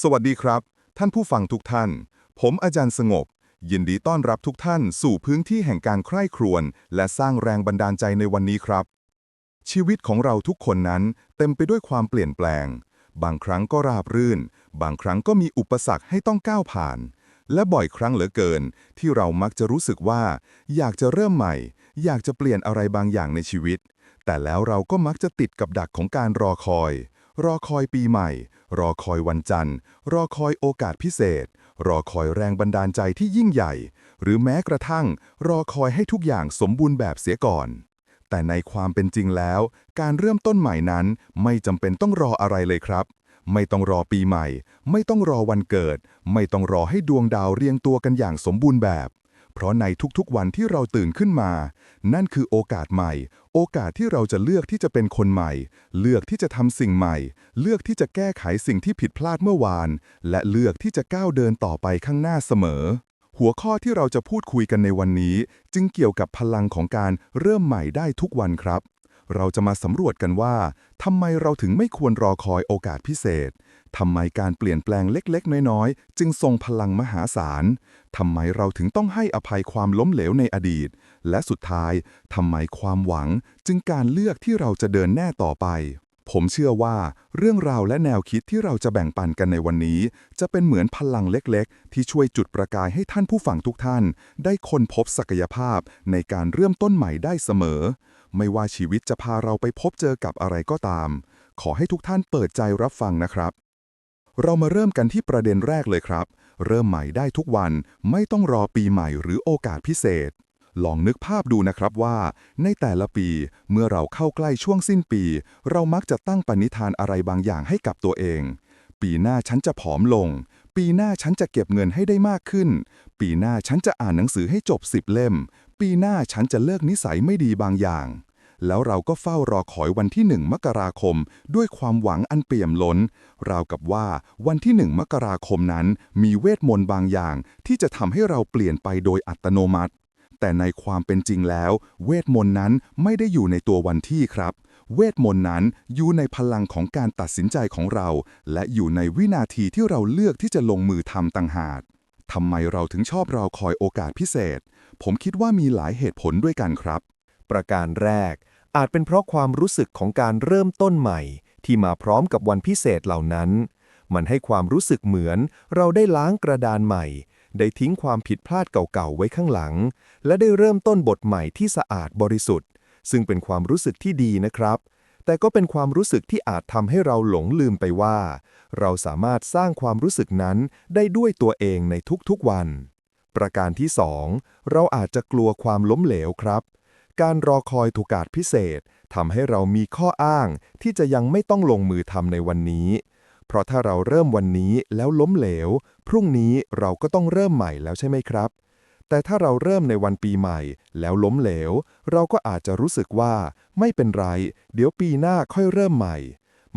สวัสดีครับ ท่านผู้ฟังทุกท่าน ผมอาจารย์สงบ ยินดีต้อนรับทุกท่านสู่พื้นที่แห่งการใคร่ครวญและสร้างแรงบันดาลใจในวันนี้ครับ ชีวิตของเราทุกคนนั้นเต็มไปด้วยความเปลี่ยนแปลง บางครั้งก็ราบรื่น บางครั้งก็มีอุปสรรคให้ต้องก้าวผ่าน และบ่อยครั้งเหลือเกิน ที่เรามักจะรู้สึกว่า อยากจะเริ่มใหม่ อยากจะเปลี่ยนอะไรบางอย่างในชีวิต แต่แล้วเราก็มักจะติดกับดักของการรอคอย รอคอยปีใหม่ รอคอยวันจันทร์ รอคอยโอกาสพิเศษ รอคอยแรงบันดาลใจที่ยิ่งใหญ่ หรือแม้กระทั่ง รอคอยให้ทุกอย่างสมบูรณ์แบบเสียก่อน แต่ในความเป็นจริงแล้ว การเริ่มต้นใหม่นั้นไม่จำเป็นต้องรออะไรเลยครับ ไม่ต้องรอปีใหม่ ไม่ต้องรอวันเกิด ไม่ต้องรอให้ดวงดาวเรียงตัวกันอย่างสมบูรณ์แบบ เพราะในทุกๆวันที่เราตื่นขึ้นมา นั่นคือโอกาสใหม่ โอกาสที่เราจะเลือกที่จะเป็นคนใหม่ เลือกที่จะทำสิ่งใหม่ เลือกที่จะแก้ไขสิ่งที่ผิดพลาดเมื่อวาน และเลือกที่จะก้าวเดินต่อไปข้างหน้าเสมอ หัวข้อที่เราจะพูดคุยกันในวันนี้ จึงเกี่ยวกับพลังของการเริ่มใหม่ได้ทุกวันครับ เราจะมาสำรวจกันว่าทำไมเราถึงไม่ควรรอคอยโอกาสพิเศษทำไมการเปลี่ยนแปลงเล็กๆ น้อยๆ จึงทรงพลังมหาศาลทำไมเราถึงต้องให้อภัยความล้มเหลวในอดีต และสุดท้ายทำไมความหวังจึงการเลือกที่เราจะเดินแน่ต่อไป ผมเชื่อว่าเรื่องราวและแนวคิดที่เราจะแบ่งปันกันในวันนี้ จะเป็นเหมือนพลังเล็กๆ ที่ช่วยจุดประกายให้ท่านผู้ฟังทุกท่าน ได้ค้นพบศักยภาพในการเริ่มต้นใหม่ได้เสมอ ไม่ว่าชีวิตจะพาเราไปพบเจอกับอะไรก็ตาม ขอให้ทุกท่านเปิดใจรับฟังนะครับเรามาเริ่มกันที่ประเด็นแรกเลยครับ เริ่มใหม่ได้ทุกวัน ไม่ต้องรอปีใหม่หรือโอกาสพิเศษ ลองนึกภาพดูนะครับว่า ในแต่ละปีเมื่อเราเข้าใกล้ช่วงสิ้นปี เรามักจะตั้งปณิธานอะไรบางอย่างให้กับตัวเอง ปีหน้าฉันจะผอมลง ปีหน้าฉันจะเก็บเงินให้ได้มากขึ้น ปีหน้าฉันจะอ่านหนังสือให้จบสิบเล่ม ปีหน้าฉันจะเลิกนิสัยไม่ดีบางอย่าง แล้วเราก็เฝ้ารอคอยวันที่หนึ่งมกราคม ด้วยความหวังอันเปี่ยมล้น ราวกับว่าวันที่หนึ่งมกราคมนั้น มีเวทมนต์บางอย่าง ที่จะทำให้เราเปลี่ยนไปโดยอัตโนมัติ แต่ในความเป็นจริงแล้ว เวทมนต์นั้นไม่ได้อยู่ในตัววันที่ครับ เวทมนต์นั้นอยู่ในพลังของการตัดสินใจของเรา และอยู่ในวินาทีที่เราเลือกที่จะลงมือทำต่างหากทำไมเราถึงชอบรอคอยโอกาสพิเศษ ผมคิดว่ามีหลายเหตุผลด้วยกันครับ ประการแรก อาจเป็นเพราะความรู้สึกของการเริ่มต้นใหม่ ที่มาพร้อมกับวันพิเศษเหล่านั้น มันให้ความรู้สึกเหมือนเราได้ล้างกระดานใหม่ ได้ทิ้งความผิดพลาดเก่าๆไว้ข้างหลัง และได้เริ่มต้นบทใหม่ที่สะอาดบริสุทธิ์ ซึ่งเป็นความรู้สึกที่ดีนะครับ แต่ก็เป็นความรู้สึกที่อาจทำให้เราหลงลืมไปว่า เราสามารถสร้างความรู้สึกนั้นได้ด้วยตัวเองในทุกๆวัน ประการที่สองเราอาจจะกลัวความล้มเหลวครับการรอคอยถูกาสพิเศษทำให้เรามีข้ออ้างที่จะยังไม่ต้องลงมือทำในวันนี้ เพราะถ้าเราเริ่มวันนี้แล้วล้มเหลว พรุ่งนี้เราก็ต้องเริ่มใหม่แล้วใช่ไหมครับ แต่ถ้าเราเริ่มในวันปีใหม่ แล้วล้มเหลว เราก็อาจจะรู้สึกว่า ไม่เป็นไร เดี๋ยวปีหน้าค่อยเริ่มใหม่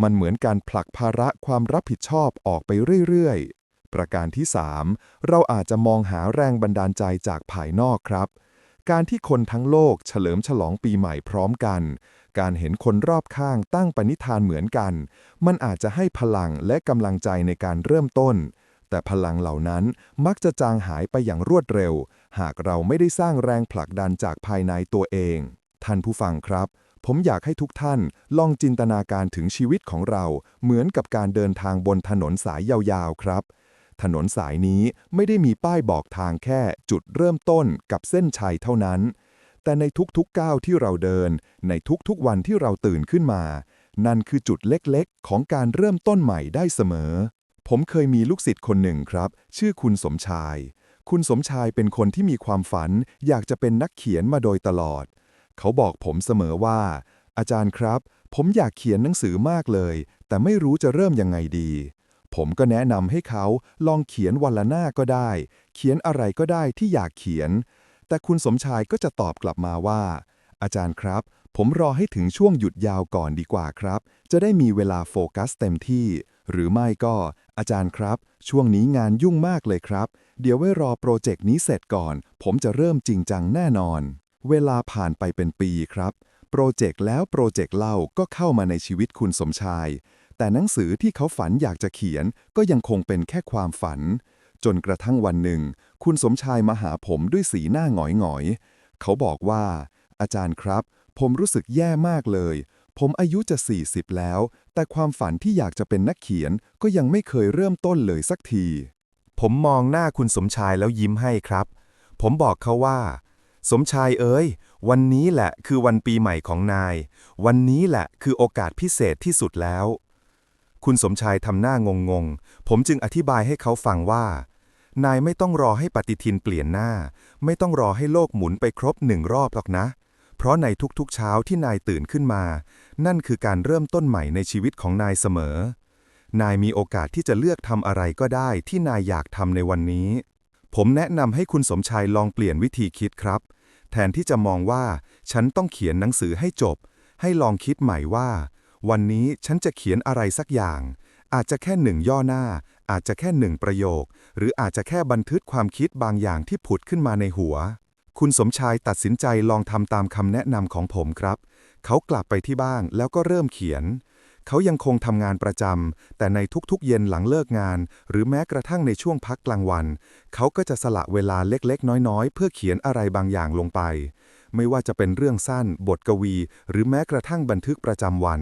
มันเหมือนการผลักภาระความรับผิดชอบออกไปเรื่อยๆ ประการที่ 3 เราอาจจะมองหาแรงบันดาลใจจากภายนอกครับ การที่คนทั้งโลกเฉลิมฉลองปีใหม่พร้อมกัน การเห็นคนรอบข้างตั้งปณิธานเหมือนกัน มันอาจจะให้พลังและกำลังใจในการเริ่มต้น แต่พลังเหล่านั้นมักจะจางหายไปอย่างรวดเร็ว หากเราไม่ได้สร้างแรงผลักดันจากภายในตัวเอง ท่านผู้ฟังครับ ผมอยากให้ทุกท่านลองจินตนาการถึงชีวิตของเรา เหมือนกับการเดินทางบนถนนสายยาวๆครับถนนสายนี้ไม่ได้มีป้ายบอกทางแค่จุดเริ่มต้นกับเส้นชัยเท่านั้น แต่ในทุกๆก้าวที่เราเดิน ในทุกๆวันที่เราตื่นขึ้นมา นั่นคือจุดเล็กๆ ของการเริ่มต้นใหม่ได้เสมอ ผมเคยมีลูกศิษย์คนหนึ่งครับ ชื่อคุณสมชาย คุณสมชายเป็นคนที่มีความฝัน อยากจะเป็นนักเขียนมาโดยตลอด เขาบอกผมเสมอว่า อาจารย์ครับ ผมอยากเขียนหนังสือมากเลย แต่ไม่รู้จะเริ่มยังไงดีผมก็แนะนำให้เขาลองเขียนวันละหน้าก็ได้ เขียนอะไรก็ได้ที่อยากเขียน แต่คุณสมชายก็จะตอบกลับมาว่า อาจารย์ครับ ผมรอให้ถึงช่วงหยุดยาวก่อนดีกว่าครับ จะได้มีเวลาโฟกัสเต็มที่ หรือไม่ก็ อาจารย์ครับ ช่วงนี้งานยุ่งมากเลยครับ เดี๋ยวไว้รอโปรเจกต์นี้เสร็จก่อน ผมจะเริ่มจริงจังแน่นอน เวลาผ่านไปเป็นปีครับ โปรเจกต์แล้วโปรเจกต์เล่าก็เข้ามาในชีวิตคุณสมชาย แต่หนังสือที่เขาฝันอยากจะเขียนก็ยังคงเป็นแค่ความฝัน จนกระทั่งวันหนึ่ง คุณสมชายมาหาผมด้วยสีหน้าหงอยๆเขาบอกว่า อาจารย์ครับ ผมรู้สึกแย่มากเลย ผมอายุจะ 40 แล้ว แต่ความฝันที่อยากจะเป็นนักเขียนก็ยังไม่เคยเริ่มต้นเลยสักที ผมมองหน้าคุณสมชายแล้วยิ้มให้ครับ ผมบอกเขาว่า สมชายเอ๋ย วันนี้แหละคือวันปีใหม่ของนาย วันนี้แหละคือโอกาสพิเศษที่สุดแล้วคุณสมชายทำหน้างงงๆผมจึงอธิบายให้เขาฟังว่า นายไม่ต้องรอให้ปฏิทินเปลี่ยนหน้า ไม่ต้องรอให้โลกหมุนไปครบหนึ่งรอบหรอกนะ เพราะในทุกๆเช้าที่นายตื่นขึ้นมา นั่นคือการเริ่มต้นใหม่ในชีวิตของนายเสมอ นายมีโอกาสที่จะเลือกทำอะไรก็ได้ที่นายอยากทำในวันนี้ ผมแนะนำให้คุณสมชายลองเปลี่ยนวิธีคิดครับ แทนที่จะมองว่า ฉันต้องเขียนหนังสือให้จบ ให้ลองคิดใหม่ว่า วันนี้ฉันจะเขียนอะไรสักอย่าง อาจจะแค่หนึ่งย่อหน้า อาจจะแค่หนึ่งประโยค หรืออาจจะแค่บันทึกความคิดบางอย่างที่ผุดขึ้นมาในหัว คุณสมชายตัดสินใจลองทำตามคำแนะนำของผมครับ เขากลับไปที่บ้านแล้วก็เริ่มเขียน เขายังคงทำงานประจำแต่ในทุกๆ เย็นหลังเลิกงาน หรือแม้กระทั่งในช่วงพักกลางวัน เขาก็จะสละเวลาเล็กๆ น้อยๆ เพื่อเขียนอะไรบางอย่างลงไป ไม่ว่าจะเป็นเรื่องสั้น บทกวี หรือแม้กระทั่งบันทึกประจำวัน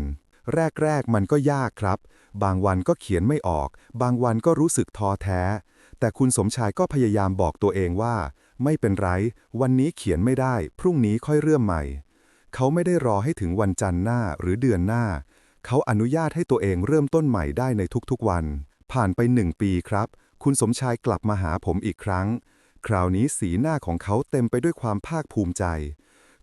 แรกๆ มันก็ยากครับ บางวันก็เขียนไม่ออก บางวันก็รู้สึกท้อแท้ แต่คุณสมชายก็พยายามบอกตัวเองว่า ไม่เป็นไร วันนี้เขียนไม่ได้ พรุ่งนี้ค่อยเริ่มใหม่ เขาไม่ได้รอให้ถึงวันจันทร์หน้าหรือเดือนหน้า เขาอนุญาตให้ตัวเองเริ่มต้นใหม่ได้ในทุกๆวัน ผ่านไปหนึ่งปีครับ คุณสมชายกลับมาหาผมอีกครั้ง คราวนี้สีหน้าของเขาเต็มไปด้วยความภาคภูมิใจ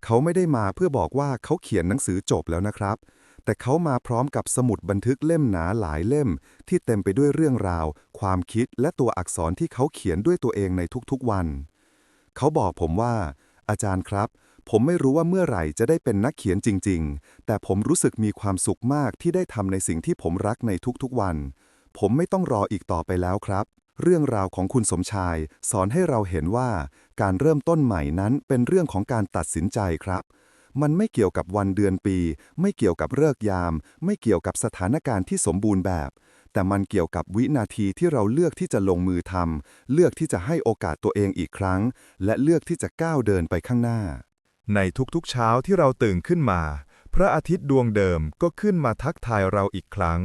เขาไม่ได้มาเพื่อบอกว่าเขาเขียนหนังสือจบแล้วนะครับ แต่เขามาพร้อมกับสมุดบันทึกเล่มหนาหลายเล่ม ที่เต็มไปด้วยเรื่องราว ความคิดและตัวอักษรที่เขาเขียนด้วยตัวเองในทุกๆวัน เขาบอกผมว่า อาจารย์ครับ ผมไม่รู้ว่าเมื่อไหร่จะได้เป็นนักเขียนจริง ๆ แต่ผมรู้สึกมีความสุขมากที่ได้ทำในสิ่งที่ผมรักในทุกๆวัน ผมไม่ต้องรออีกต่อไปแล้วครับเรื่องราวของคุณสมชาย สอนให้เราเห็นว่า การเริ่มต้นใหม่นั้นเป็นเรื่องของการตัดสินใจครับ มันไม่เกี่ยวกับวันเดือนปี ไม่เกี่ยวกับเลิกยาม ไม่เกี่ยวกับสถานการณ์ที่สมบูรณ์แบบ แต่มันเกี่ยวกับวินาทีที่เราเลือกที่จะลงมือทำเลือกที่จะให้โอกาสตัวเองอีกครั้ง และเลือกที่จะก้าวเดินไปข้างหน้า ในทุกๆเช้าที่เราตื่นขึ้นมา พระอาทิตย์ดวงเดิมก็ขึ้นมาทักทายเราอีกครั้ง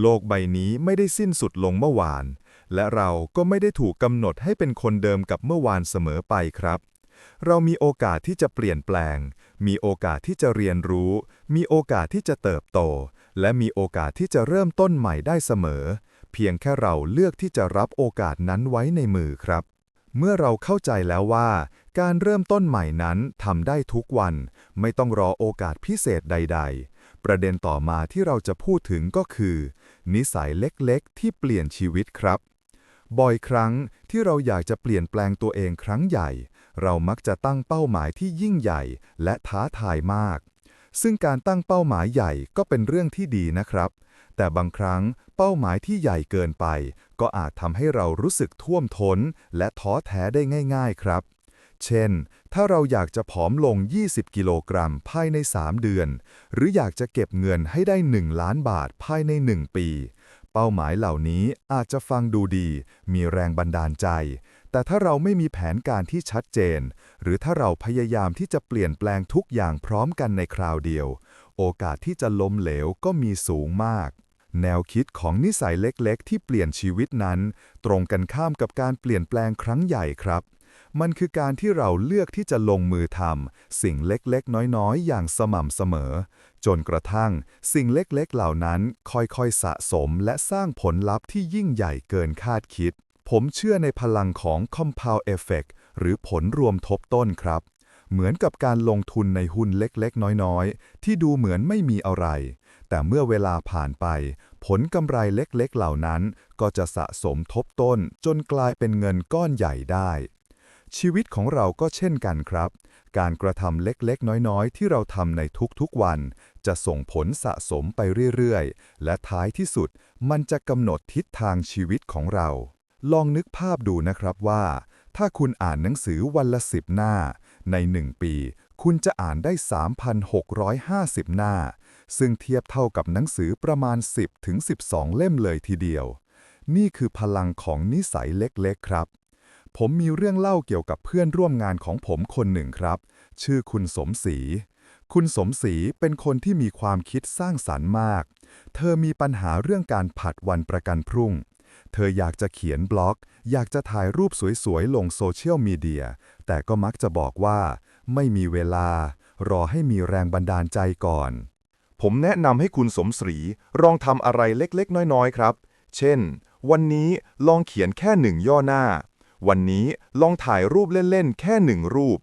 โลกใบนี้ไม่ได้สิ้นสุดลงเมื่อวาน และเราก็ไม่ได้ถูกกำหนดให้เป็นคนเดิมกับเมื่อวานเสมอไปครับ เรามีโอกาสที่จะเปลี่ยนแปลง มีโอกาสที่จะเรียนรู้ มีโอกาสที่จะเติบโต และมีโอกาสที่จะเริ่มต้นใหม่ได้เสมอ เพียงแค่เราเลือกที่จะรับโอกาสนั้นไว้ในมือครับ เมื่อเราเข้าใจแล้วว่า การเริ่มต้นใหม่นั้นทำได้ทุกวัน ไม่ต้องรอโอกาสพิเศษใด ๆ ประเด็นต่อมาที่เราจะพูดถึงก็คือ นิสัยเล็กๆ ที่เปลี่ยนชีวิตครับ บ่อยครั้งที่เราอยากจะเปลี่ยนแปลงตัวเองครั้งใหญ่ เรามักจะตั้งเป้าหมายที่ยิ่งใหญ่และท้าทายมาก ซึ่งการตั้งเป้าหมายใหญ่ก็เป็นเรื่องที่ดีนะครับ แต่บางครั้งเป้าหมายที่ใหญ่เกินไป ก็อาจทำให้เรารู้สึกท่วมท้น และท้อแท้ได้ง่าย ๆครับ เช่น ถ้าเราอยากจะผอมลง 20 กิโลกรัมภายใน 3 เดือน หรืออยากจะเก็บเงินให้ได้ 1 ล้านบาทภายใน 1 ปีเป้าหมายเหล่านี้อาจจะฟังดูดี มีแรงบันดาลใจ แต่ถ้าเราไม่มีแผนการที่ชัดเจน หรือถ้าเราพยายามที่จะเปลี่ยนแปลงทุกอย่างพร้อมกันในคราวเดียว โอกาสที่จะล้มเหลวก็มีสูงมาก แนวคิดของนิสัยเล็กๆ ที่เปลี่ยนชีวิตนั้น ตรงกันข้ามกับการเปลี่ยนแปลงครั้งใหญ่ครับ มันคือการที่เราเลือกที่จะลงมือทำสิ่งเล็กๆ น้อยๆ อย่างสม่ำเสมอ จนกระทั่ง สิ่งเล็กๆ เหล่านั้นค่อยๆ สะสมและสร้างผลลัพธ์ที่ยิ่งใหญ่เกินคาดคิด ผมเชื่อในพลังของ compound effect หรือผลรวมทบต้นครับ เหมือนกับการลงทุนในหุ้นเล็กๆ น้อยๆ ที่ดูเหมือนไม่มีอะไร แต่เมื่อเวลาผ่านไป ผลกำไรเล็กๆ เหล่านั้น ก็จะสะสมทบต้น จนกลายเป็นเงินก้อนใหญ่ได้ ชีวิตของเราก็เช่นกันครับ การกระทำเล็กๆ น้อยๆ ที่เราทำในทุกๆ วัน จะส่งผลสะสมไปเรื่อยๆ และท้ายที่สุด มันจะกำหนดทิศทางชีวิตของเรา ลองนึกภาพดูนะครับว่า ถ้าคุณอ่านหนังสือวันละสิบหน้า ในหนึ่งปี คุณจะอ่านได้ 3,650 หน้า ซึ่งเทียบเท่ากับหนังสือประมาณ 10ถึง12 เล่มเลยทีเดียว นี่คือพลังของนิสัยเล็กๆครับ ผมมีเรื่องเล่าเกี่ยวกับเพื่อนร่วมงานของผมคนหนึ่งครับ ชื่อคุณสมศรีคุณสมศรีเป็นคนที่มีความคิดสร้างสรรค์มาก เธอมีปัญหาเรื่องการผัดวันประกันพรุ่ง เธออยากจะเขียนบล็อก อยากจะถ่ายรูปสวยๆ ลงโซเชียลมีเดีย แต่ก็มักจะบอกว่า ไม่มีเวลา รอให้มีแรงบันดาลใจก่อน ผมแนะนำให้คุณสมศรีลองทำอะไรเล็กๆ น้อยๆ ครับ เช่น วันนี้ลองเขียนแค่หนึ่งย่อหน้า วันนี้ลองถ่ายรูปเล่นๆ แค่หนึ่งรูป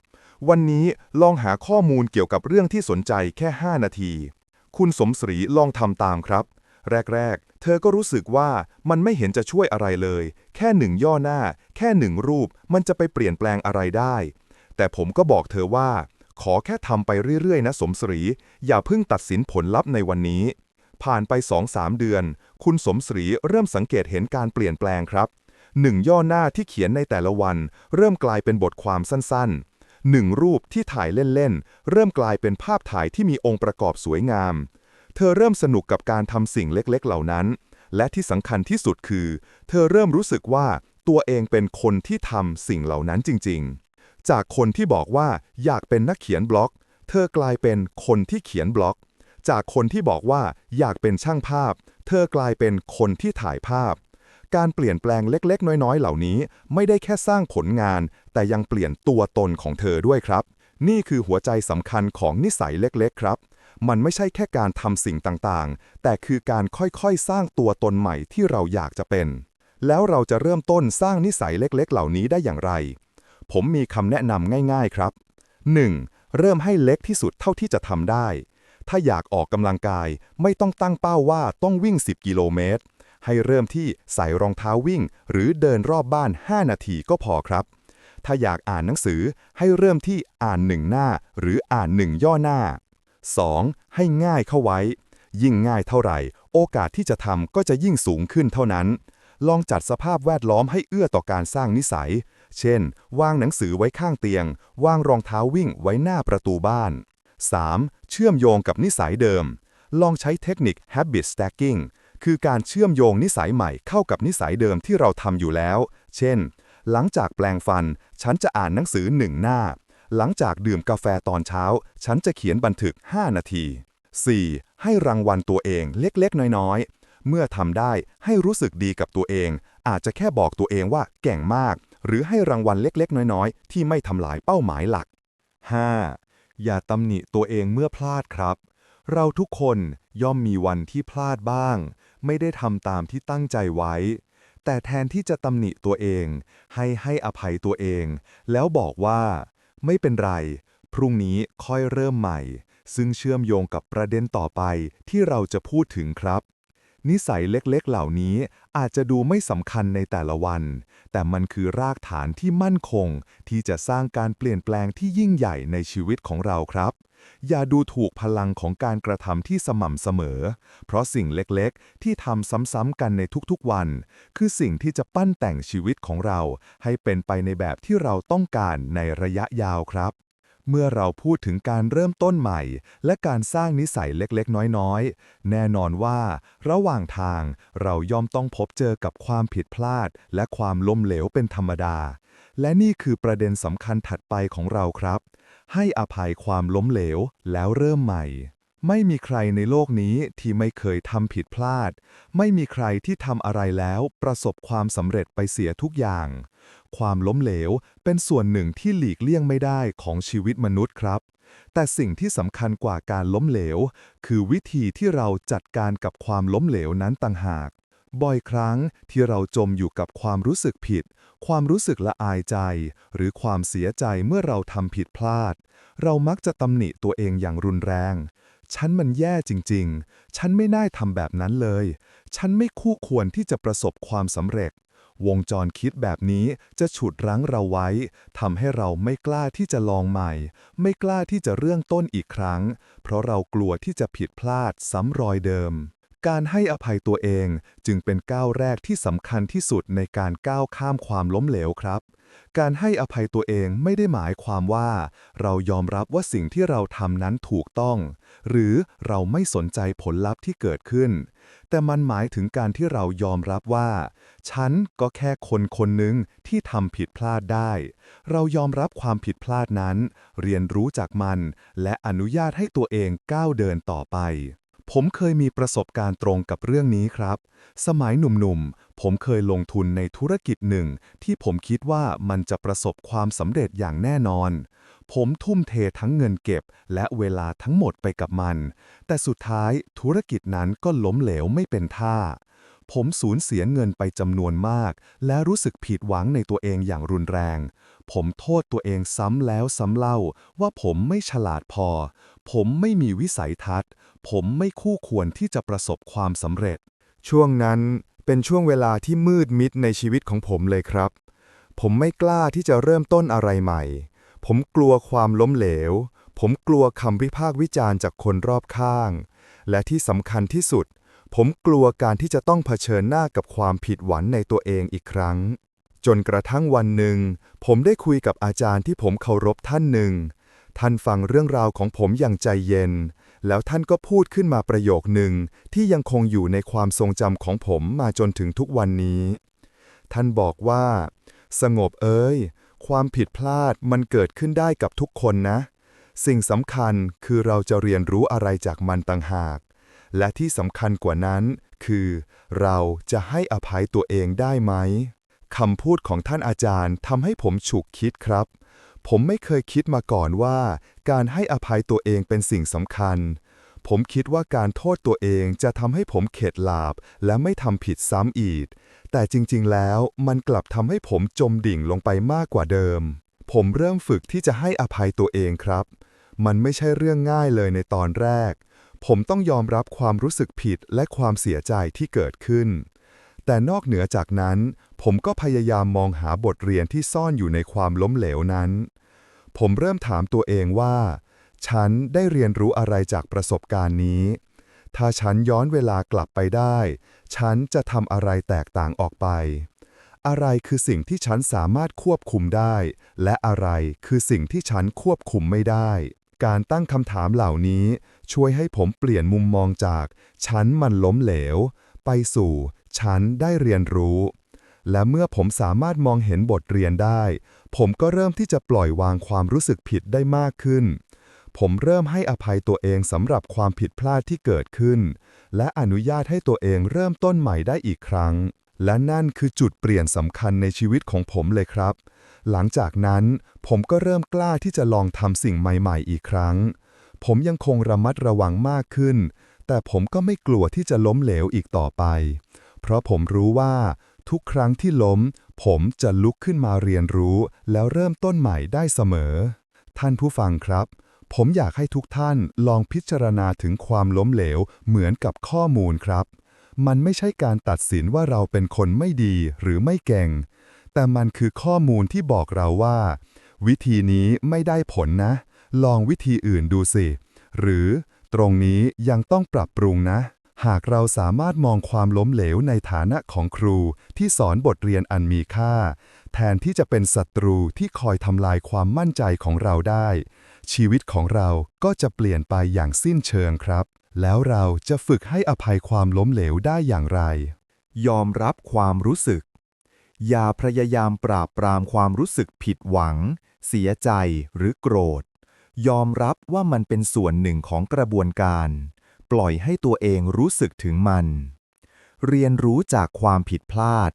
วันนี้ลองหาข้อมูลเกี่ยวกับเรื่องที่สนใจแค่ 5 นาที คุณสมศรีลองทำตามครับ แรก ๆ อก็รู้สึกว่ามันไม่เห็นจะช่วยอะไรเลย แค่หนึ่งย่อหน้า แค่หนึ่งรูป มันจะไปเปลี่ยนแปลงอะไรได้ แต่ผมก็บอกเธอว่า ขอแค่ทำไปเรื่อยๆ นะสมศรี อย่าเพิ่งตัดสินผลลัพธ์ในวันนี้ ผ่านไป2-3เดือน คุณสมศรีเริ่มสังเกตเห็นการเปลี่ยนแปลงครับหนึ่งย่อหน้าที่เขียนในแต่ละวัน เริ่มกลายเป็นบทความสั้นๆหนึ่งรูปที่ถ่ายเล่นๆ เริ่มกลายเป็นภาพถ่ายที่มีองค์ประกอบสวยงาม เธอเริ่มสนุกกับการทำสิ่งเล็กๆ เหล่านั้น และที่สำคัญที่สุดคือ เธอเริ่มรู้สึกว่าตัวเองเป็นคนที่ทำสิ่งเหล่านั้นจริง ๆ จากคนที่บอกว่าอยากเป็นนักเขียนบล็อก เธอกลายเป็นคนที่เขียนบล็อก จากคนที่บอกว่าอยากเป็นช่างภาพ เธอกลายเป็นคนที่ถ่ายภาพ การเปลี่ยนแปลงเล็กๆ น้อยๆ เหล่านี้ไม่ได้แค่สร้างผลงาน แต่ยังเปลี่ยนตัวตนของเธอด้วยครับ นี่คือหัวใจสำคัญของนิสัยเล็กๆ ครับ มันไม่ใช่แค่การทำสิ่งต่างๆ แต่คือการค่อยๆ สร้างตัวตนใหม่ที่เราอยากจะเป็น แล้วเราจะเริ่มต้นสร้างนิสัยเล็กๆ เหล่านี้ได้อย่างไร ผมมีคำแนะนำง่าย ๆ ครับ 1. เริ่มให้เล็กที่สุดเท่าที่จะทำได้ ถ้าอยากออกกำลังกายไม่ต้องตั้งเป้าว่าต้องวิ่ง 10 กิโลเมตร ให้เริ่มที่ใส่รองเท้าวิ่ง หรือเดินรอบบ้าน 5 นาทีก็พอครับถ้าอยากอ่านหนังสือให้เริ่มที่อ่านหนึ่งหน้า หรืออ่านหนึ่งย่อหน้า 2. ให้ง่ายเข้าไว้ ยิ่งง่ายเท่าไหร่ โอกาสที่จะทำก็จะยิ่งสูงขึ้นเท่านั้น ลองจัดสภาพแวดล้อมให้เอื้อต่อการสร้างนิสัย เช่น วางหนังสือไว้ข้างเตียง วางรองเท้าวิ่งไว้หน้าประตูบ้าน 3. เชื่อมโยงกับนิสัยเดิม ลองใช้เทคนิค habit stacking คือการเชื่อมโยงนิสัยใหม่เข้ากับนิสัยเดิมที่เราทำอยู่แล้ว เช่น หลังจากแปลงฟัน ฉันจะอ่านหนังสือหนึ่งหน้า หลังจากดื่มกาแฟตอนเช้า ฉันจะเขียนบันทึก 5 นาที 4. ให้รางวัลตัวเองเล็กๆ น้อยๆ เมื่อทำได้ให้รู้สึกดีกับตัวเอง อาจจะแค่บอกตัวเองว่าเก่งมาก หรือให้รางวัลเล็กๆ น้อยๆ ที่ไม่ทำลายเป้าหมายหลัก 5. อย่าตำหนิตัวเองเมื่อพลาดครับ เราทุกคนย่อมมีวันที่พลาดบ้าง ไม่ได้ทำตามที่ตั้งใจไว้ แต่แทนที่จะตำหนิตัวเอง ให้ให้อภัยตัวเอง แล้วบอกว่า ไม่เป็นไร พรุ่งนี้ค่อยเริ่มใหม่ ซึ่งเชื่อมโยงกับประเด็นต่อไปที่เราจะพูดถึงครับ นิสัยเล็กๆเหล่านี้อาจจะดูไม่สำคัญในแต่ละวัน แต่มันคือรากฐานที่มั่นคง ที่จะสร้างการเปลี่ยนแปลงที่ยิ่งใหญ่ในชีวิตของเราครับ อย่าดูถูกพลังของการกระทำที่สม่ำเสมอ เพราะสิ่งเล็กๆ ที่ทำซ้ำๆกันในทุกๆวัน คือสิ่งที่จะปั้นแต่งชีวิตของเรา ให้เป็นไปในแบบที่เราต้องการในระยะยาวครับ เมื่อเราพูดถึงการเริ่มต้นใหม่ และการสร้างนิสัยเล็กๆ น้อยๆ แน่นอนว่า ระหว่างทางเราย่อมต้องพบเจอกับความผิดพลาด และความล้มเหลวเป็นธรรมดา และนี่คือประเด็นสำคัญถัดไปของเราครับ ให้อภัยความล้มเหลวแล้วเริ่มใหม่ ไม่มีใครในโลกนี้ที่ไม่เคยทำผิดพลาด ไม่มีใครที่ทำอะไรแล้วประสบความสำเร็จไปเสียทุกอย่าง ความล้มเหลวเป็นส่วนหนึ่งที่หลีกเลี่ยงไม่ได้ของชีวิตมนุษย์ครับ แต่สิ่งที่สำคัญกว่าการล้มเหลว คือวิธีที่เราจัดการกับความล้มเหลวนั้นต่างหาก บ่อยครั้งที่เราจมอยู่กับความรู้สึกผิด ความรู้สึกละอายใจ หรือความเสียใจเมื่อเราทำผิดพลาด เรามักจะตำหนิตัวเองอย่างรุนแรง ฉันมันแย่จริง ๆ ฉันไม่น่าทำแบบนั้นเลย ฉันไม่คู่ควรที่จะประสบความสำเร็จ วงจรคิดแบบนี้จะฉุดรั้งเราไว้ทำให้เราไม่กล้าที่จะลองใหม่ ไม่กล้าที่จะเรื่องต้นอีกครั้ง เพราะเรากลัวที่จะผิดพลาดซ้ำรอยเดิม การให้อภัยตัวเองจึงเป็นก้าวแรกที่สำคัญที่สุดในการก้าวข้ามความล้มเหลวครับ การให้อภัยตัวเองไม่ได้หมายความว่า เรายอมรับว่าสิ่งที่เราทำนั้นถูกต้อง หรือเราไม่สนใจผลลัพธ์ที่เกิดขึ้น แต่มันหมายถึงการที่เรายอมรับว่า ฉันก็แค่คนคนหนึ่งที่ทำผิดพลาดได้ เรายอมรับความผิดพลาดนั้น เรียนรู้จากมัน และอนุญาตให้ตัวเองก้าวเดินต่อไป ผมเคยมีประสบการณ์ตรงกับเรื่องนี้ครับ สมัยหนุ่มๆ ผมเคยลงทุนในธุรกิจหนึ่ง ที่ผมคิดว่ามันจะประสบความสำเร็จอย่างแน่นอน ผมทุ่มเททั้งเงินเก็บ และเวลาทั้งหมดไปกับมัน แต่สุดท้ายธุรกิจนั้นก็ล้มเหลวไม่เป็นท่า ผมสูญเสียเงินไปจำนวนมาก และรู้สึกผิดหวังในตัวเองอย่างรุนแรง ผมโทษตัวเองซ้ำแล้วซ้ำเล่า ว่าผมไม่ฉลาดพอ ผมไม่มีวิสัยทัศน์ ผมไม่คู่ควรที่จะประสบความสำเร็จ ช่วงนั้นเป็นช่วงเวลาที่มืดมิดในชีวิตของผมเลยครับ ผมไม่กล้าที่จะเริ่มต้นอะไรใหม่ ผมกลัวความล้มเหลว ผมกลัวคำวิพากษ์วิจารณ์จากคนรอบข้าง และที่สำคัญที่สุด ผมกลัวการที่จะต้องเผชิญหน้ากับความผิดหวังในตัวเองอีกครั้ง จนกระทั่งวันหนึ่ง ผมได้คุยกับอาจารย์ที่ผมเคารพท่านหนึ่ง ท่านฟังเรื่องราวของผมอย่างใจเย็น แล้วท่านก็พูดขึ้นมาประโยคหนึ่งที่ยังคงอยู่ในความทรงจำของผมมาจนถึงทุกวันนี้ ท่านบอกว่า สงบเอ้ย ความผิดพลาดมันเกิดขึ้นได้กับทุกคนนะ สิ่งสำคัญคือเราจะเรียนรู้อะไรจากมันต่างหาก และที่สำคัญกว่านั้น คือเราจะให้อภัยตัวเองได้ไหมคำพูดของท่านอาจารย์ทำให้ผมฉุกคิดครับ ผมไม่เคยคิดมาก่อนว่า การให้อภัยตัวเองเป็นสิ่งสำคัญ ผมคิดว่าการโทษตัวเองจะทำให้ผมเข็ดหลาบ และไม่ทำผิดซ้ำอีก แต่จริงๆ แล้วมันกลับทำให้ผมจมดิ่งลงไปมากกว่าเดิม ผมเริ่มฝึกที่จะให้อภัยตัวเองครับ มันไม่ใช่เรื่องง่ายเลยในตอนแรก ผมต้องยอมรับความรู้สึกผิดและความเสียใจที่เกิดขึ้น แต่นอกเหนือจากนั้น ผมก็พยายามมองหาบทเรียนที่ซ่อนอยู่ในความล้มเหลวนั้น ผมเริ่มถามตัวเองว่า ฉันได้เรียนรู้อะไรจากประสบการณ์นี้ ถ้าฉันย้อนเวลากลับไปได้ ฉันจะทำอะไรแตกต่างออกไป อะไรคือสิ่งที่ฉันสามารถควบคุมได้ และอะไรคือสิ่งที่ฉันควบคุมไม่ได้ การตั้งคำถามเหล่านี้ ช่วยให้ผมเปลี่ยนมุมมองจาก ฉันมันล้มเหลว ไปสู่ ฉันได้เรียนรู้ และเมื่อผมสามารถมองเห็นบทเรียนได้ ผมก็เริ่มที่จะปล่อยวางความรู้สึกผิดได้มากขึ้น ผมเริ่มให้อภัยตัวเองสำหรับความผิดพลาดที่เกิดขึ้น และอนุญาตให้ตัวเองเริ่มต้นใหม่ได้อีกครั้ง และนั่นคือจุดเปลี่ยนสำคัญในชีวิตของผมเลยครับหลังจากนั้นผมก็เริ่มกล้าที่จะลองทำสิ่งใหม่ ๆ อีกครั้ง ผมยังคงระมัดระวังมากขึ้น แต่ผมก็ไม่กลัวที่จะล้มเหลวอีกต่อไป เพราะผมรู้ว่า ทุกครั้งที่ล้ม ผมจะลุกขึ้นมาเรียนรู้ แล้วเริ่มต้นใหม่ได้เสมอ ท่านผู้ฟังครับ ผมอยากให้ทุกท่านลองพิจารณาถึงความล้มเหลวเหมือนกับข้อมูลครับ มันไม่ใช่การตัดสินว่าเราเป็นคนไม่ดีหรือไม่เก่ง แต่มันคือข้อมูลที่บอกเราว่า วิธีนี้ไม่ได้ผลนะ ลองวิธีอื่นดูสิ หรือตรงนี้ยังต้องปรับปรุงนะ หากเราสามารถมองความล้มเหลวในฐานะของครูที่สอนบทเรียนอันมีค่า แทนที่จะเป็นศัตรูที่คอยทำลายความมั่นใจของเราได้ ชีวิตของเราก็จะเปลี่ยนไปอย่างสิ้นเชิงครับ แล้วเราจะฝึกให้อภัยความล้มเหลวได้อย่างไร ยอมรับความรู้สึก อย่าพยายามปราบปรามความรู้สึกผิดหวัง เสียใจหรือโกรธ ยอมรับว่ามันเป็นส่วนหนึ่งของกระบวนการ ปล่อยให้ตัวเองรู้สึกถึงมัน เรียนรู้จากความผิดพลาด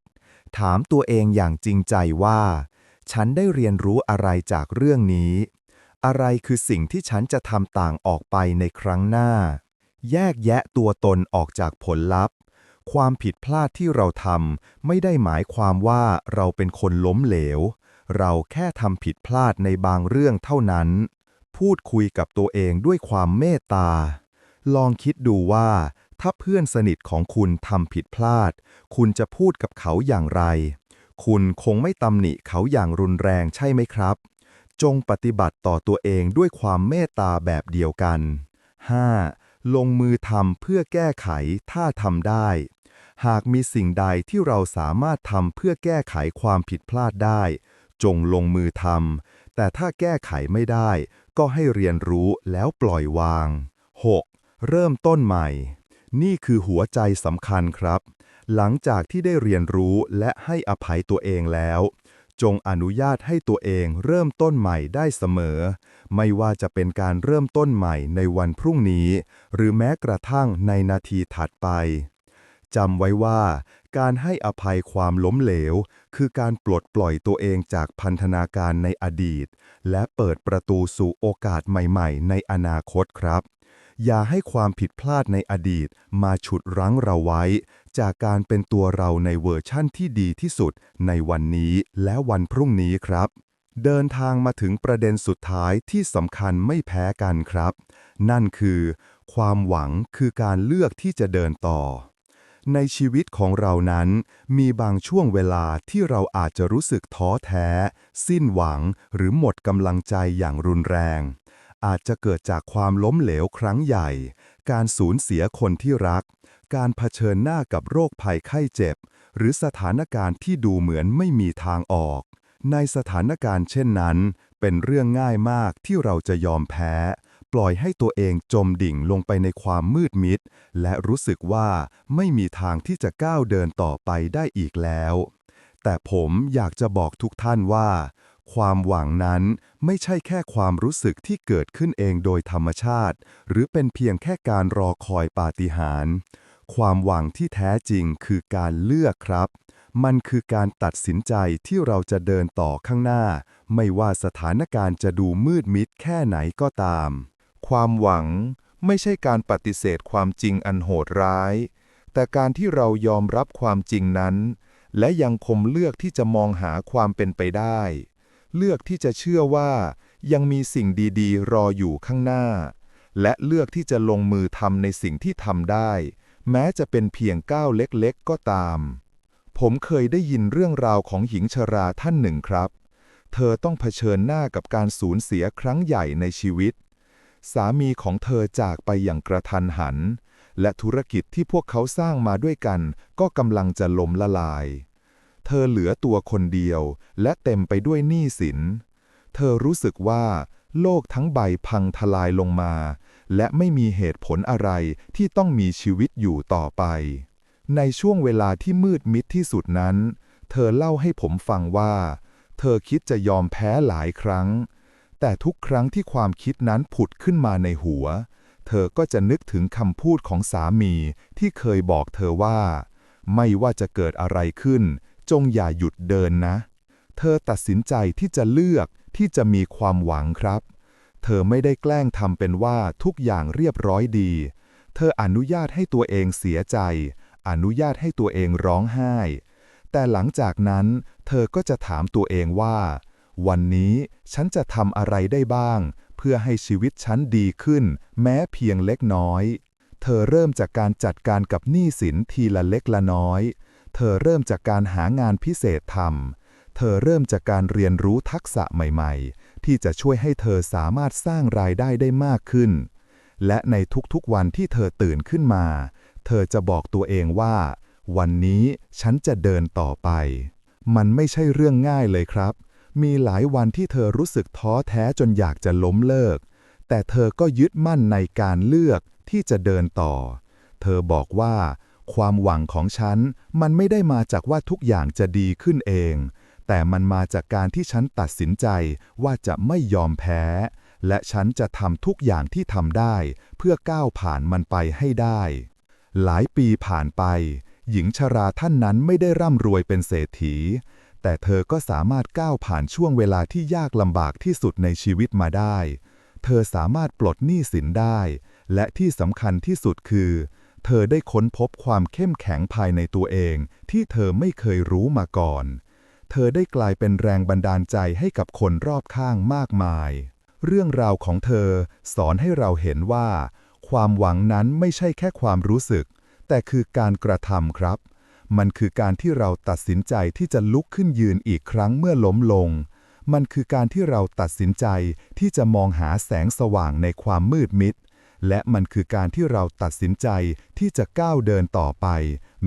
ถามตัวเองอย่างจริงใจว่า ฉันได้เรียนรู้อะไรจากเรื่องนี้ อะไรคือสิ่งที่ฉันจะทำต่างออกไปในครั้งหน้า แยกแยะตัวตนออกจากผลลัพธ์ ความผิดพลาดที่เราทำไม่ได้หมายความว่าเราเป็นคนล้มเหลว เราแค่ทำผิดพลาดในบางเรื่องเท่านั้น พูดคุยกับตัวเองด้วยความเมตตา ลองคิดดูว่า ถ้าเพื่อนสนิทของคุณทำผิดพลาด คุณจะพูดกับเขาอย่างไร คุณคงไม่ตำหนิเขาอย่างรุนแรงใช่ไหมครับ จงปฏิบัติต่อตัวเองด้วยความเมตตาแบบเดียวกัน 5. ลงมือทำเพื่อแก้ไขถ้าทำได้ หากมีสิ่งใดที่เราสามารถทำเพื่อแก้ไขความผิดพลาดได้ จงลงมือทำ แต่ถ้าแก้ไขไม่ได้ ก็ให้เรียนรู้แล้วปล่อยวาง 6. เริ่มต้นใหม่ นี่คือหัวใจสำคัญครับ หลังจากที่ได้เรียนรู้และให้อภัยตัวเองแล้ว จงอนุญาตให้ตัวเองเริ่มต้นใหม่ได้เสมอ ไม่ว่าจะเป็นการเริ่มต้นใหม่ในวันพรุ่งนี้ หรือแม้กระทั่งในนาทีถัดไป จำไว้ว่า การให้อภัยความล้มเหลว คือการปลดปล่อยตัวเองจากพันธนาการในอดีต และเปิดประตูสู่โอกาสใหม่ๆ ในอนาคตครับ อย่าให้ความผิดพลาดในอดีตมาฉุดรั้งเราไว้ จากการเป็นตัวเราในเวอร์ชั่นที่ดีที่สุดในวันนี้และวันพรุ่งนี้ครับเดินทางมาถึงประเด็นสุดท้ายที่สำคัญไม่แพ้กันครับ นั่นคือ ความหวังคือการเลือกที่จะเดินต่อ ในชีวิตของเรานั้น มีบางช่วงเวลาที่เราอาจจะรู้สึกท้อแท้ สิ้นหวัง หรือหมดกำลังใจอย่างรุนแรง อาจจะเกิดจากความล้มเหลวครั้งใหญ่ การสูญเสียคนที่รัก การเผชิญหน้ากับโรคภัยไข้เจ็บ หรือสถานการณ์ที่ดูเหมือนไม่มีทางออก ในสถานการณ์เช่นนั้น เป็นเรื่องง่ายมากที่เราจะยอมแพ้ ปล่อยให้ตัวเองจมดิ่งลงไปในความมืดมิด และรู้สึกว่าไม่มีทางที่จะก้าวเดินต่อไปได้อีกแล้ว แต่ผมอยากจะบอกทุกท่านว่า ความหวังนั้นไม่ใช่แค่ความรู้สึกที่เกิดขึ้นเองโดยธรรมชาติ หรือเป็นเพียงแค่การรอคอยปาฏิหาริย์ความหวังที่แท้จริงคือการเลือกครับ มันคือการตัดสินใจที่เราจะเดินต่อข้างหน้า ไม่ว่าสถานการณ์จะดูมืดมิดแค่ไหนก็ตาม ความหวังไม่ใช่การปฏิเสธความจริงอันโหดร้าย แต่การที่เรายอมรับความจริงนั้น และยังคงเลือกที่จะมองหาความเป็นไปได้ เลือกที่จะเชื่อว่ายังมีสิ่งดีๆ รออยู่ข้างหน้า และเลือกที่จะลงมือทำในสิ่งที่ทำได้ แม้จะเป็นเพียงก้าวเล็กๆ ก็ตาม ผมเคยได้ยินเรื่องราวของหญิงชราท่านหนึ่งครับ เธอต้องเผชิญหน้ากับการสูญเสียครั้งใหญ่ในชีวิต สามีของเธอจากไปอย่างกระทันหัน และธุรกิจที่พวกเขาสร้างมาด้วยกัน ก็กำลังจะล้มละลาย เธอเหลือตัวคนเดียว และเต็มไปด้วยหนี้สิน เธอรู้สึกว่า โลกทั้งใบพังทลายลงมา และไม่มีเหตุผลอะไรที่ต้องมีชีวิตอยู่ต่อไป ในช่วงเวลาที่มืดมิดที่สุดนั้น เธอเล่าให้ผมฟังว่า เธอคิดจะยอมแพ้หลายครั้ง แต่ทุกครั้งที่ความคิดนั้นผุดขึ้นมาในหัว เธอก็จะนึกถึงคำพูดของสามีที่เคยบอกเธอว่า ไม่ว่าจะเกิดอะไรขึ้น จงอย่าหยุดเดินนะ เธอตัดสินใจที่จะเลือกที่จะมีความหวังครับ เธอไม่ได้แกล้งทำเป็นว่าทุกอย่างเรียบร้อยดี เธออนุญาตให้ตัวเองเสียใจ อนุญาตให้ตัวเองร้องไห้ แต่หลังจากนั้น เธอก็จะถามตัวเองว่า วันนี้ฉันจะทำอะไรได้บ้าง เพื่อให้ชีวิตฉันดีขึ้น แม้เพียงเล็กน้อย เธอเริ่มจากการจัดการกับหนี้สินทีละเล็กละน้อย เธอเริ่มจากการหางานพิเศษทำ เธอเริ่มจากการเรียนรู้ทักษะใหม่ๆ ที่จะช่วยให้เธอสามารถสร้างรายได้ได้มากขึ้น และในทุกๆวันที่เธอตื่นขึ้นมา เธอจะบอกตัวเองว่า วันนี้ฉันจะเดินต่อไป มันไม่ใช่เรื่องง่ายเลยครับ มีหลายวันที่เธอรู้สึกท้อแท้จนอยากจะล้มเลิก แต่เธอก็ยึดมั่นในการเลือกที่จะเดินต่อ เธอบอกว่า ความหวังของฉันมันไม่ได้มาจากว่าทุกอย่างจะดีขึ้นเอง แต่มันมาจากการที่ฉันตัดสินใจว่าจะไม่ยอมแพ้ และฉันจะทำทุกอย่างที่ทำได้ เพื่อก้าวผ่านมันไปให้ได้ หลายปีผ่านไป หญิงชราท่านนั้นไม่ได้ร่ำรวยเป็นเศรษฐี แต่เธอก็สามารถก้าวผ่านช่วงเวลาที่ยากลำบากที่สุดในชีวิตมาได้ เธอสามารถปลดหนี้สินได้ และที่สำคัญที่สุดคือ เธอได้ค้นพบความเข้มแข็งภายในตัวเอง ที่เธอไม่เคยรู้มาก่อน เธอได้กลายเป็นแรงบันดาลใจให้กับคนรอบข้างมากมาย เรื่องราวของเธอสอนให้เราเห็นว่า ความหวังนั้นไม่ใช่แค่ความรู้สึก แต่คือการกระทำครับ มันคือการที่เราตัดสินใจที่จะลุกขึ้นยืนอีกครั้งเมื่อล้มลง มันคือการที่เราตัดสินใจที่จะมองหาแสงสว่างในความมืดมิด และมันคือการที่เราตัดสินใจที่จะก้าวเดินต่อไป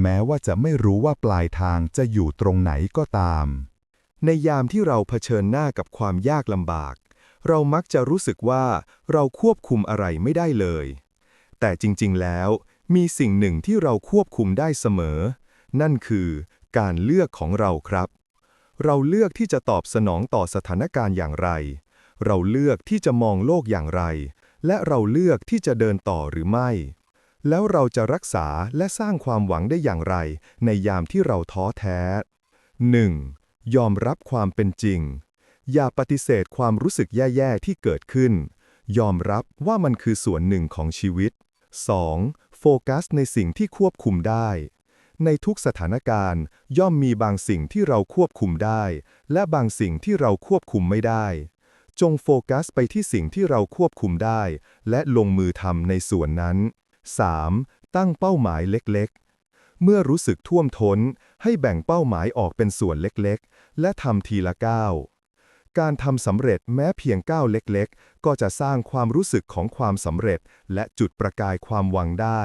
แม้ว่าจะไม่รู้ว่าปลายทางจะอยู่ตรงไหนก็ตาม ในยามที่เราเผชิญหน้ากับความยากลำบาก เรามักจะรู้สึกว่าเราควบคุมอะไรไม่ได้เลย แต่จริงๆแล้วมีสิ่งหนึ่งที่เราควบคุมได้เสมอ นั่นคือการเลือกของเราครับ เราเลือกที่จะตอบสนองต่อสถานการณ์อย่างไร เราเลือกที่จะมองโลกอย่างไร และเราเลือกที่จะเดินต่อหรือไม่ แล้วเราจะรักษาและสร้างความหวังได้อย่างไร ในยามที่เราท้อแท้ 1. ยอมรับความเป็นจริง อย่าปฏิเสธความรู้สึกแย่ๆที่เกิดขึ้น ยอมรับว่ามันคือส่วนหนึ่งของชีวิต 2. โฟกัสในสิ่งที่ควบคุมได้ ในทุกสถานการณ์ ย่อมมีบางสิ่งที่เราควบคุมได้ และบางสิ่งที่เราควบคุมไม่ได้ จงโฟกัสไปที่สิ่งที่เราควบคุมได้ และลงมือทำในส่วนนั้น 3. ตั้งเป้าหมายเล็กๆ เมื่อรู้สึกท่วมท้น ให้แบ่งเป้าหมายออกเป็นส่วนเล็กๆ และทำทีละก้าวการทำสำเร็จแม้เพียงก้าวเล็กๆ ก็จะสร้างความรู้สึกของความสำเร็จ และจุดประกายความหวังได้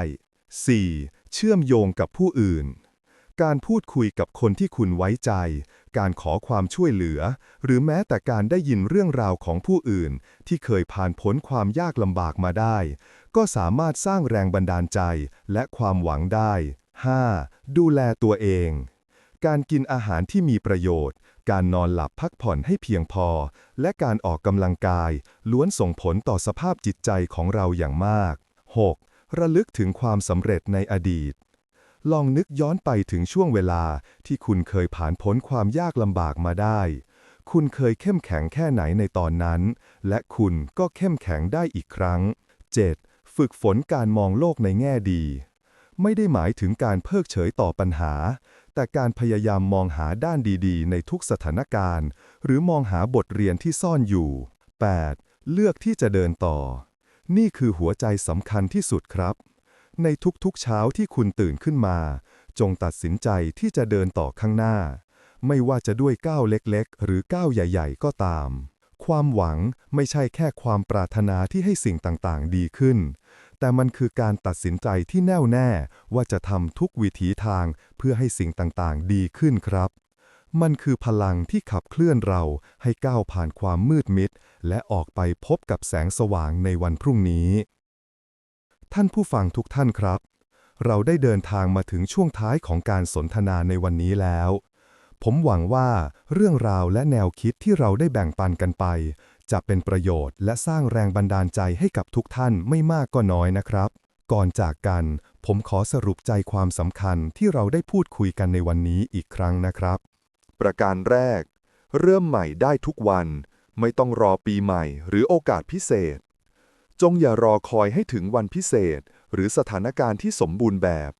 4. เชื่อมโยงกับผู้อื่น การพูดคุยกับคนที่คุณไว้ใจ การขอความช่วยเหลือ หรือแม้แต่การได้ยินเรื่องราวของผู้อื่น ที่เคยผ่านพ้นความยากลำบากมาได้ ก็สามารถสร้างแรงบันดาลใจและความหวังได้ 5. ดูแลตัวเอง การกินอาหารที่มีประโยชน์ การนอนหลับพักผ่อนให้เพียงพอ และการออกกำลังกาย ล้วนส่งผลต่อสภาพจิตใจของเราอย่างมาก 6. ระลึกถึงความสำเร็จในอดีต ลองนึกย้อนไปถึงช่วงเวลาที่คุณเคยผ่านพ้นความยากลำบากมาได้ คุณเคยเข้มแข็งแค่ไหนในตอนนั้น และคุณก็เข้มแข็งได้อีกครั้ง 7. ฝึกฝนการมองโลกในแง่ดี ไม่ได้หมายถึงการเพิกเฉยต่อปัญหา แต่การพยายามมองหาด้านดีๆ ในทุกสถานการณ์ หรือมองหาบทเรียนที่ซ่อนอยู่ 8. เลือกที่จะเดินต่อ นี่คือหัวใจสำคัญที่สุดครับ ในทุกๆเช้าที่คุณตื่นขึ้นมา จงตัดสินใจที่จะเดินต่อข้างหน้า ไม่ว่าจะด้วยก้าวเล็กๆ หรือก้าวใหญ่ ๆ ก็ตาม ความหวังไม่ใช่แค่ความปรารถนาที่ให้สิ่งต่างๆ ดีขึ้น แต่มันคือการตัดสินใจที่แน่วแน่ว่าจะทำทุกวิถีทางเพื่อให้สิ่งต่างๆ ดีขึ้นครับ มันคือพลังที่ขับเคลื่อนเราให้ก้าวผ่านความมืดมิด และออกไปพบกับแสงสว่างในวันพรุ่งนี้ ท่านผู้ฟังทุกท่านครับ เราได้เดินทางมาถึงช่วงท้ายของการสนทนาในวันนี้แล้ว ผมหวังว่าเรื่องราวและแนวคิดที่เราได้แบ่งปันกันไป จะเป็นประโยชน์และสร้างแรงบันดาลใจให้กับทุกท่านไม่มากก็น้อยนะครับ ก่อนจากกันผมขอสรุปใจความสำคัญที่เราได้พูดคุยกันในวันนี้อีกครั้งนะครับ ประการแรก เริ่มใหม่ได้ทุกวัน ไม่ต้องรอปีใหม่หรือโอกาสพิเศษ จงอย่ารอคอยให้ถึงวันพิเศษ หรือสถานการณ์ที่สมบูรณ์แบบ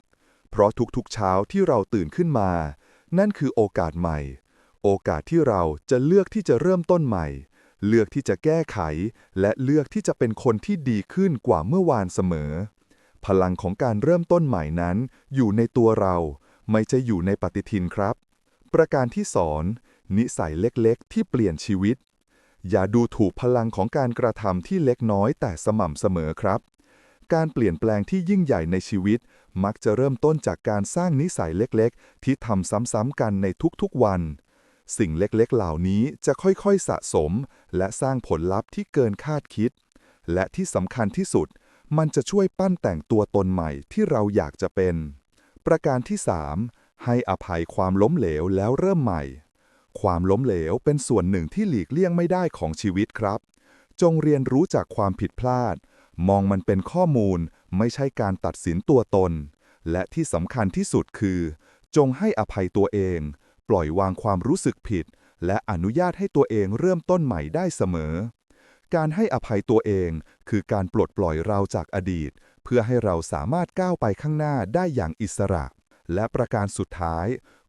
เพราะทุกๆเช้าที่เราตื่นขึ้นมา นั่นคือโอกาสใหม่ โอกาสที่เราจะเลือกที่จะเริ่มต้นใหม่ เลือกที่จะแก้ไข และเลือกที่จะเป็นคนที่ดีขึ้นกว่าเมื่อวานเสมอ พลังของการเริ่มต้นใหม่นั้น อยู่ในตัวเรา ไม่ใช่อยู่ในปฏิทินครับ ประการที่สอน นิสัยเล็กๆ ที่เปลี่ยนชีวิต อย่าดูถูกพลังของการกระทำที่เล็กน้อยแต่สม่ำเสมอครับ การเปลี่ยนแปลงที่ยิ่งใหญ่ในชีวิต มักจะเริ่มต้นจากการสร้างนิสัยเล็กๆ ที่ทำซ้ำๆกันในทุกๆวัน สิ่งเล็กๆ เหล่านี้จะค่อยๆสะสม และสร้างผลลัพธ์ที่เกินคาดคิด และที่สำคัญที่สุด มันจะช่วยปั้นแต่งตัวตนใหม่ที่เราอยากจะเป็น ประการที่ 3 ให้อภัยความล้มเหลวแล้วเริ่มใหม่ ความล้มเหลวเป็นส่วนหนึ่งที่หลีกเลี่ยงไม่ได้ของชีวิตครับ จงเรียนรู้จากความผิดพลาด มองมันเป็นข้อมูล ไม่ใช่การตัดสินตัวตน และที่สำคัญที่สุดคือ จงให้อภัยตัวเอง ปล่อยวางความรู้สึกผิด และอนุญาตให้ตัวเองเริ่มต้นใหม่ได้เสมอ การให้อภัยตัวเองคือการปลดปล่อยเราจากอดีต เพื่อให้เราสามารถก้าวไปข้างหน้าได้อย่างอิสระ และประการสุดท้าย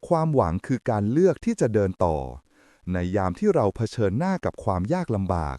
ความหวังคือการเลือกที่จะเดินต่อ ในยามที่เราเผชิญหน้ากับความยากลำบาก